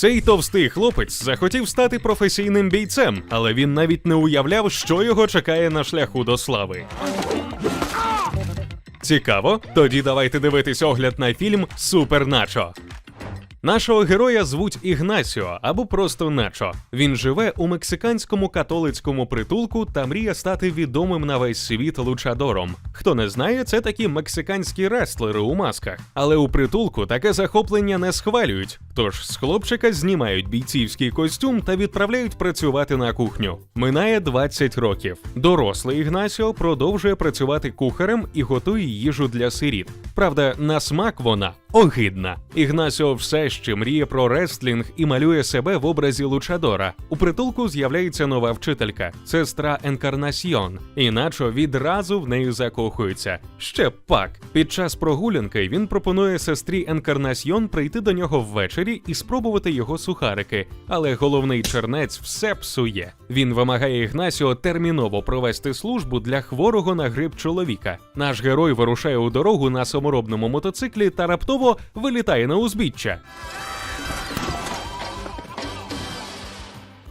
Цей товстий хлопець захотів стати професійним бійцем, але він навіть не уявляв, що його чекає на шляху до слави. Цікаво? Тоді давайте дивитись огляд на фільм Супер Начо. Нашого героя звуть Ігнасіо або просто Начо. Він живе у мексиканському католицькому притулку та мріє стати відомим на весь світ лучадором. Хто не знає, це такі мексиканські рестлери у масках. Але у притулку таке захоплення не схвалюють. Тож з хлопчика знімають бійцівський костюм та відправляють працювати на кухню. Минає 20 років. Дорослий Ігнасіо продовжує працювати кухарем і готує їжу для сиріт. Правда, на смак вона огидна. Ігнасіо все ще мріє про рестлінг і малює себе в образі лучадора. У притулку з'являється нова вчителька, сестра Енкарнасьйон. Іначе відразу в неї закохується. Ще пак. Під час прогулянки він пропонує сестрі Енкарнасьйон прийти до нього ввечері і спробувати його сухарики. Але головний чернець все псує. Він вимагає Ігнасіо терміново провести службу для хворого на грип чоловіка. Наш герой вирушає у дорогу на саморобному мотоциклі та раптово вилітає на узбіччя.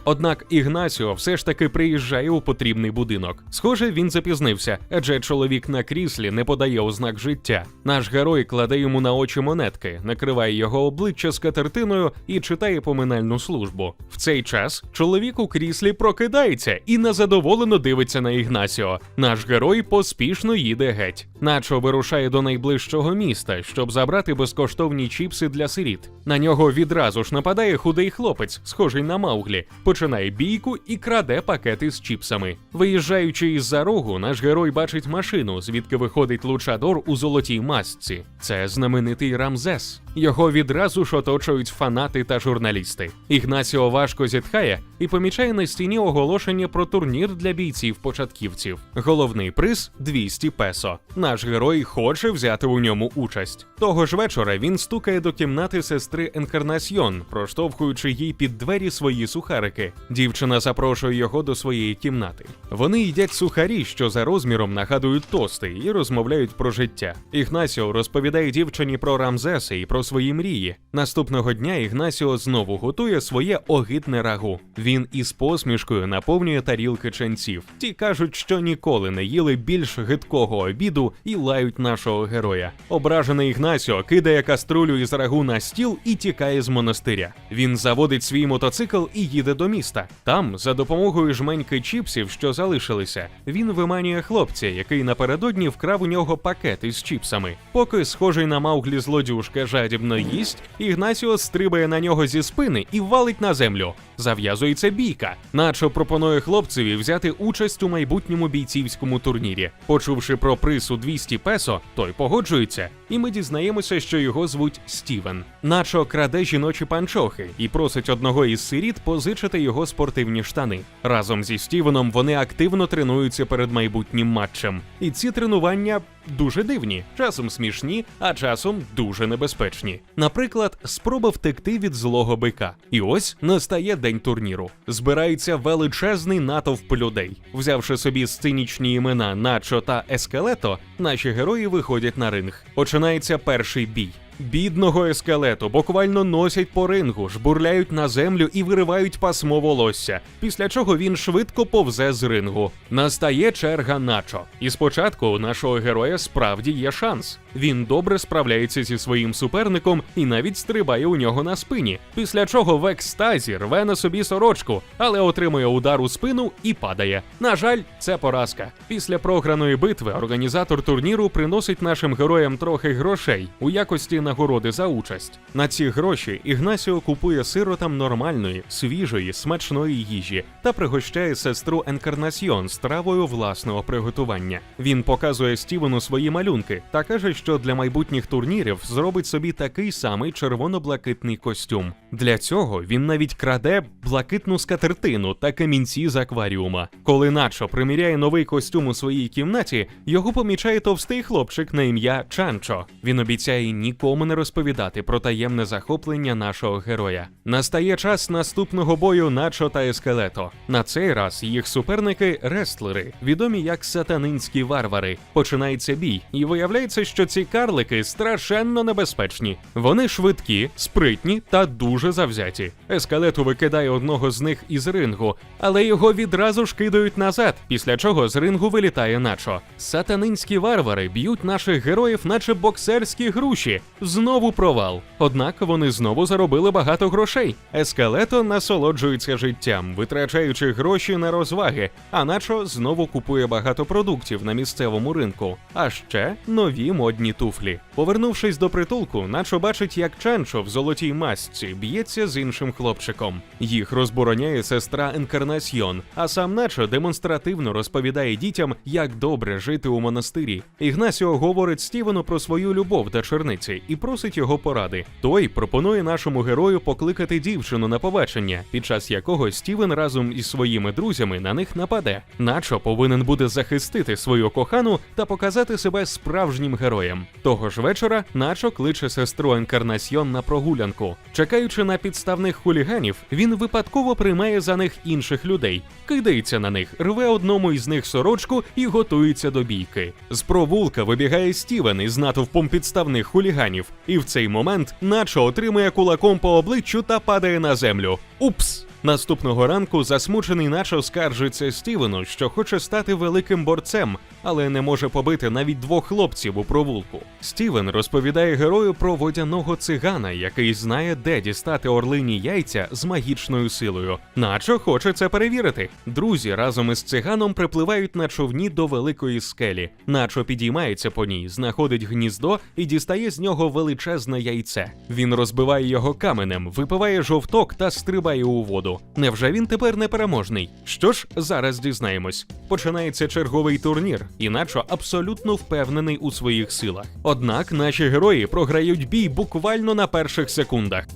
Однак Ігнасіо все ж таки приїжджає у потрібний будинок. Схоже, він запізнився, адже чоловік на кріслі не подає ознак життя. Наш герой кладе йому на очі монетки, накриває його обличчя скатертиною і читає поминальну службу. В цей час чоловік у кріслі прокидається і незадоволено дивиться на Ігнасіо. Наш герой поспішно їде геть. Начо вирушає до найближчого міста, щоб забрати безкоштовні чіпси для сиріт. На нього відразу ж нападає худий хлопець, схожий на Мауглі, починає бійку і краде пакети з чіпсами. Виїжджаючи із-за рогу, наш герой бачить машину, звідки виходить лучадор у золотій масці. Це знаменитий Рамзес. Його відразу ж оточують фанати та журналісти. Ігнасіо важко зітхає і помічає на стіні оголошення про турнір для бійців-початківців. Головний приз 200 песо. Наш герой хоче взяти у ньому участь. Того ж вечора він стукає до кімнати сестри Енкарнасьйон, проштовхуючи їй під двері свої сухарики. Дівчина запрошує його до своєї кімнати. Вони їдять сухарі, що за розміром нагадують тости, і розмовляють про життя. Ігнасіо розповідає дівчині про Рамзеса і про свої мрії. Наступного дня Ігнасіо знову готує своє огидне рагу. Він із посмішкою наповнює тарілки ченців. Ті кажуть, що ніколи не їли більш гидкого обіду і лають нашого героя. Ображений Ігнасіо кидає каструлю із рагу на стіл і тікає з монастиря. Він заводить свій мотоцикл і їде до міста. Там, за допомогою жменьки чіпсів, що залишилися, він виманює хлопця, який напередодні вкрав у нього пакет із чіпсами. Поки схожий на Мауглі злодюжка жадібно їсть, Ігнасіо стрибає на нього зі спини і валить на землю. Зав'язується бійка. Начо пропонує хлопцеві взяти участь у майбутньому бійцівському турнірі. Почувши про приз у 200 песо, той погоджується, і ми дізнаємося, що його звуть Стівен. Начо краде жіночі панчохи і просить одного із сиріт позичити його спортивні штани. Разом зі Стівеном вони активно тренуються перед майбутнім матчем. І ці тренування дуже дивні, часом смішні, а часом дуже небезпечні. Наприклад, спроба втекти від злого бика. І ось настає день турніру. Збирається величезний натовп людей. Взявши собі сценічні імена Начо та Ескелето, наші герої виходять на ринг. Починається перший бій. Бідного ескелету буквально носять по рингу, жбурляють на землю і виривають пасмо волосся, після чого він швидко повзе з рингу. Настає черга начо. І спочатку у нашого героя справді є шанс. Він добре справляється зі своїм суперником і навіть стрибає у нього на спині. Після чого в екстазі рве на собі сорочку, але отримує удар у спину і падає. На жаль, це поразка. Після програної битви організатор турніру приносить нашим героям трохи грошей у якості нагороди за участь. На ці гроші Ігнасіо купує сиротам нормальної, свіжої, смачної їжі та пригощає сестру Енкарнасьйон стравою власного приготування. Він показує Стівену свої малюнки та каже, що для майбутніх турнірів зробить собі такий самий червоно-блакитний костюм. Для цього він навіть краде блакитну скатертину та камінці з акваріума. Коли Начо приміряє новий костюм у своїй кімнаті, його помічає товстий хлопчик на ім'я Чанчо. Він обіцяє нікому не розповідати про таємне захоплення нашого героя. Настає час наступного бою Начо та Ескелето. На цей раз їх суперники рестлери, відомі як сатанинські варвари. Починається бій, і виявляється, що ці карлики страшенно небезпечні. Вони швидкі, спритні та дуже дуже завзяті. Ескалету викидає одного з них із рингу, але його відразу ж кидають назад, після чого з рингу вилітає начо. Сатанинські варвари б'ють наших героїв, наче боксерські груші. Знову провал. Однак вони знову заробили багато грошей. Ескалето насолоджується життям, витрачаючи гроші на розваги, а начо знову купує багато продуктів на місцевому ринку, а ще нові модні туфлі. Повернувшись до притулку, начо бачить, як Чанчо в золотій масці б'ється з іншим хлопчиком. Їх розбороняє сестра Енкарнасьйон, а сам начо демонстративно розповідає дітям, як добре жити у монастирі. Ігнасіо говорить Стівену про свою любов до черниці і просить його поради. Той пропонує нашому герою покликати дівчину на побачення, під час якого Стівен разом із своїми друзями на них нападе. Начо повинен буде захистити свою кохану та показати себе справжнім героєм. Того ж вечора Начо кличе сестру Енкарнасьйон на прогулянку. Чекаючи на підставних хуліганів, він випадково приймає за них інших людей, кидається на них, рве одному із них сорочку і готується до бійки. З провулка вибігає Стівен із натовпом підставних хуліганів, і в цей момент наче отримує кулаком по обличчю та падає на землю. Упс! Наступного ранку засмучений начо скаржиться Стівену, що хоче стати великим борцем, але не може побити навіть двох хлопців у провулку. Стівен розповідає герою про водяного цигана, який знає, де дістати орлині яйця з магічною силою. Начо хоче це перевірити. Друзі разом із циганом припливають на човні до великої скелі. Начо підіймається по ній, знаходить гніздо і дістає з нього величезне яйце. Він розбиває його каменем, випиває жовток та стрибає у воду. Невже він тепер непереможний? Що ж, зараз дізнаємось. Починається черговий турнір, і Начо абсолютно впевнений у своїх силах. Однак наші герої програють бій буквально на перших секундах.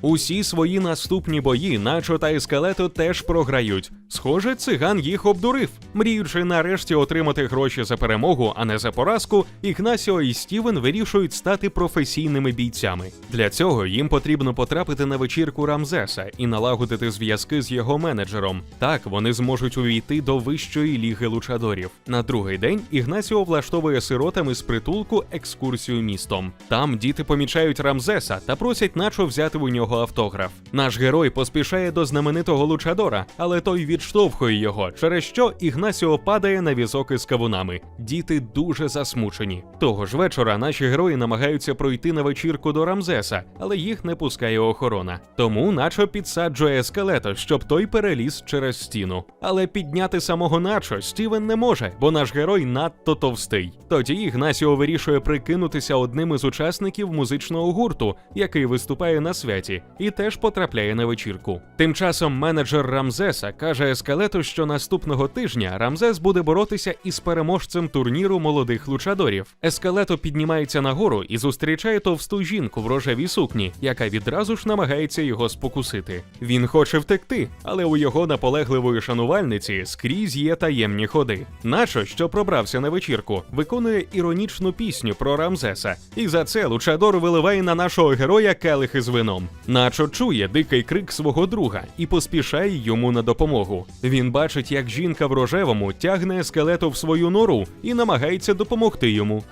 Усі свої наступні бої Начо та ескалето теж програють. Схоже, циган їх обдурив. Мріючи нарешті отримати гроші за перемогу, а не за поразку, Ігнасіо і Стівен вирішують стати професійними бійцями. Для цього їм потрібно потрапити на вечірку Рамзеса і налагодити зв'язки з його менеджером. Так вони зможуть увійти до вищої ліги лучадорів. На другий день Ігнасіо влаштовує сиротами з притулку екскурсію містом. Там діти помічають Рамзеса та просять начо взяти у нього автограф. Наш герой поспішає до знаменитого лучадора, але той відштовхує його, через що Ігнасіо падає на візок із кавунами. Діти дуже засмучені. Того ж вечора наші герої намагаються пройти на вечірку до Рамзеса, але їх не пускає охорона. Тому начо підсаджує скелето, щоб той переліз через стіну. Але підняти самого начо Стівен не може, бо наш герой надто товстий. Тоді Ігнасіо вирішує прикинутися одним із учасників музичного гурту, який виступає на святі, і теж потрапляє на вечірку. Тим часом менеджер Рамзеса каже Ескалету, що наступного тижня Рамзес буде боротися із переможцем турніру молодих лучадорів. Ескалето піднімається нагору і зустрічає товсту жінку в рожевій сукні, яка відразу ж намагається його спокусити. Він хоче втекти, але у його наполегливої шанувальниці скрізь є таємні ходи. Начо, що пробрався на вечірку, виконує іронічну пісню про Рамзеса, і за це Лучадор виливає на нашого героя келихи з вином. Начо чує дикий крик свого друга і поспішає йому на допомогу. Він бачить, як жінка в рожевому тягне скелету в свою нору і намагається допомогти йому.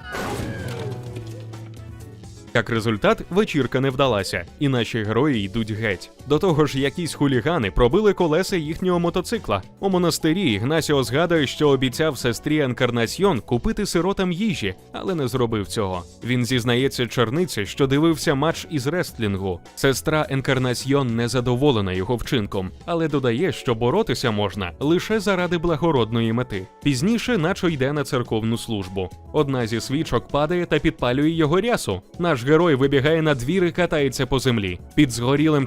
Як результат, вечірка не вдалася, і наші герої йдуть геть. До того ж, якісь хулігани пробили колеса їхнього мотоцикла. У монастирі Ігнасіо згадує, що обіцяв сестрі Енкарнасьйон купити сиротам їжі, але не зробив цього. Він зізнається черниці, що дивився матч із рестлінгу. Сестра Енкарнасьйон не задоволена його вчинком, але додає, що боротися можна лише заради благородної мети. Пізніше, наче йде на церковну службу. Одна зі свічок падає та підпалює його рясу. Наш герой вибігає на двір і катається по землі. Під згорілим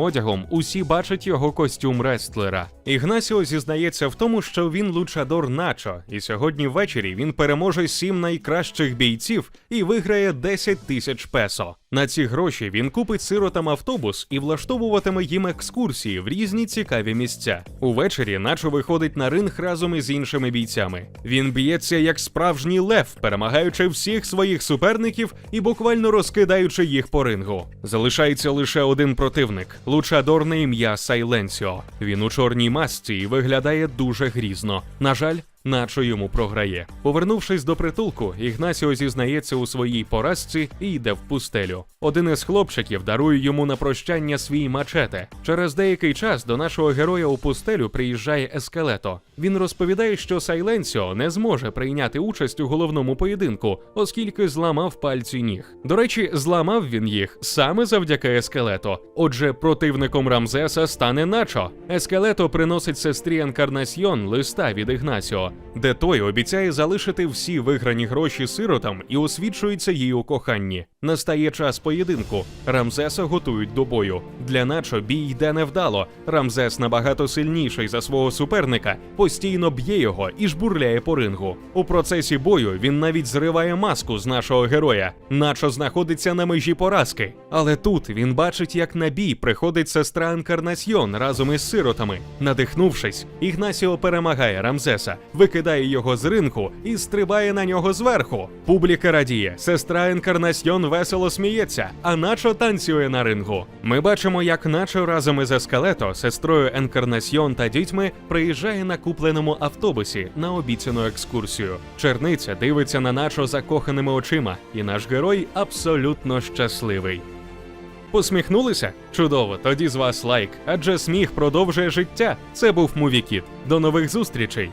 одягом усі бачать його костюм рестлера. Ігнасіо зізнається в тому, що він лучадор начо, і сьогодні ввечері він переможе сім найкращих бійців і виграє 10 тисяч песо. На ці гроші він купить сиротам автобус і влаштовуватиме їм екскурсії в різні цікаві місця. Увечері начо виходить на ринг разом із іншими бійцями. Він б'ється як справжній лев, перемагаючи всіх своїх суперників і буквально розкидаючи їх по рингу. Залишається лише один противник лучадор на ім'я Сайленсіо. Він у чорній масці і виглядає дуже грізно. На жаль, наче йому програє. Повернувшись до притулку, Ігнасіо зізнається у своїй поразці і йде в пустелю. Один із хлопчиків дарує йому на прощання свій мачете. Через деякий час до нашого героя у пустелю приїжджає Ескелето. Він розповідає, що Сайленсіо не зможе прийняти участь у головному поєдинку, оскільки зламав пальці ніг. До речі, зламав він їх саме завдяки Ескелето. Отже, противником Рамзеса стане Начо. Ескелето приносить сестрі Енкарнасьйон листа від Ігнасіо, де той обіцяє залишити всі виграні гроші сиротам і освічується їй у коханні. Настає час поєдинку. Рамзеса готують до бою. Для Начо бій йде невдало. Рамзес набагато сильніший за свого суперника, постійно б'є його і жбурляє по рингу. У процесі бою він навіть зриває маску з нашого героя. Начо знаходиться на межі поразки. Але тут він бачить, як на бій приходить сестра Енкарнасьйон разом із сиротами. Надихнувшись, Ігнасіо перемагає Рамзеса, викидає його з рингу і стрибає на нього зверху. Публіка радіє. Сестра Енкарнасьйон весело сміється, а Начо танцює на рингу. Ми бачимо, як Начо разом із Ескалето, сестрою Енкарнасьйон та дітьми приїжджає на купленому автобусі на обіцяну екскурсію. Черниця дивиться на Начо закоханими очима, і наш герой абсолютно щасливий. Посміхнулися? Чудово, тоді з вас лайк, адже сміх продовжує життя. Це був Мувікіт. До нових зустрічей!